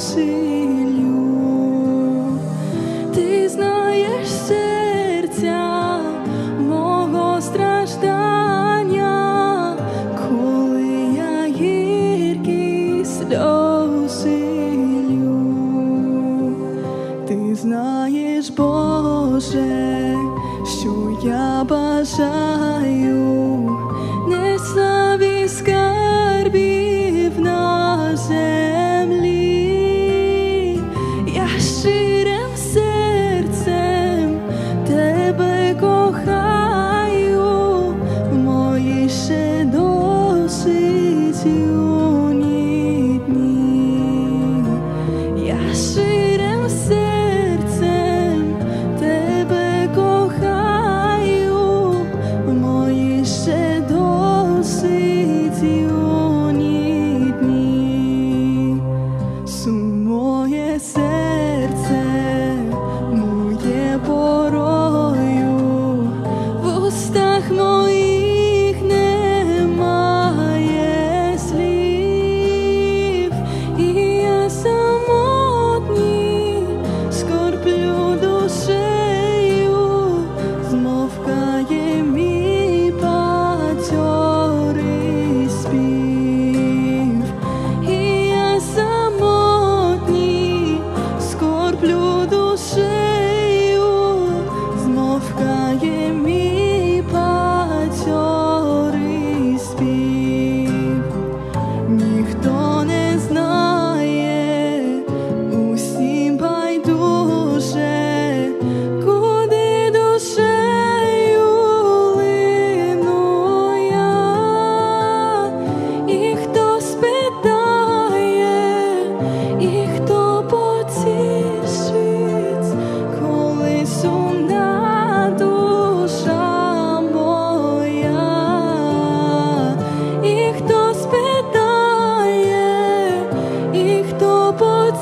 силю, ти знаєш серця мого страждання, коли я гіркі сльози ти знаєш, Боже, що я бажаю.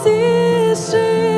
ที่